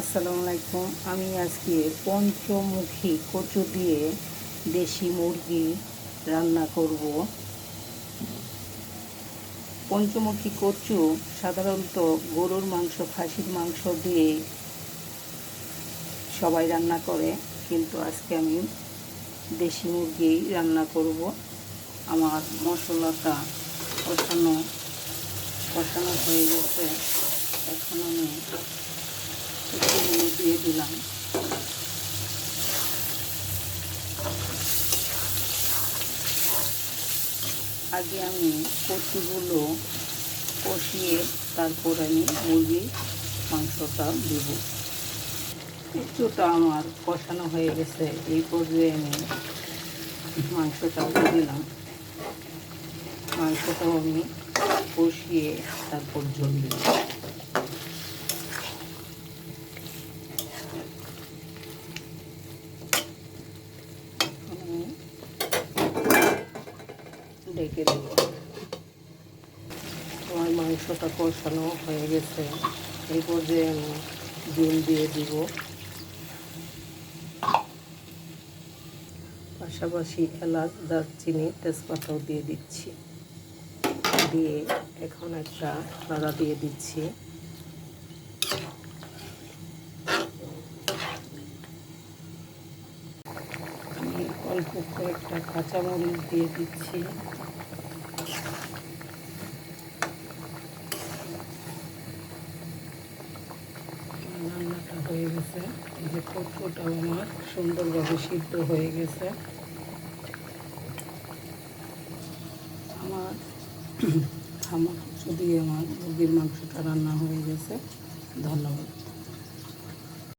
আসসালামু আলাইকুম। আমি আজকে পঞ্চমুখী কচু দিয়ে দেশি মুরগি রান্না করব। পঞ্চমুখী কচু সাধারণত গরুর মাংস, খাসির মাংস দিয়ে সবাই রান্না করে, কিন্তু আজকে আমি দেশি মুরগি রান্না করব। আমার মশলাটা কষানো কষানো হয়ে গেছে। এখন আমি কচুগুলো দিয়ে দিলাম আগে আমি কচুগুলো কষিয়ে তারপর আমি মুরগির মাংসটা দেব। কচুটা আমার কষানো হয়ে গেছে, এই পর্যায়ে আমি মাংসটা দিলাম। মাংসটাও আমি কষিয়ে তারপর ঝোল দিলাম আমি ডেকে দেবো। আমার মাংসটা কষানো হয়ে গেছে। এই পর্যায়ে আমি ডিম দিয়ে দিব। পাশাপাশি এলাচ, দারচিনি, তেজপাতাও দিয়ে দিচ্ছি। দিয়ে এখন একটা নাড়া দিয়ে দিচ্ছি আমি অল্প কয়েকটা কাঁচামরিচ দিয়ে দিচ্ছি। রান্নাটা হয়ে গেছে। এই যে কচুটাও আমার সুন্দরভাবে সিদ্ধ হয়ে গেছে। আমার আমার দিয়ে আমার মুরগির মাংসটা রান্না হয়ে গেছে। ধন্যবাদ।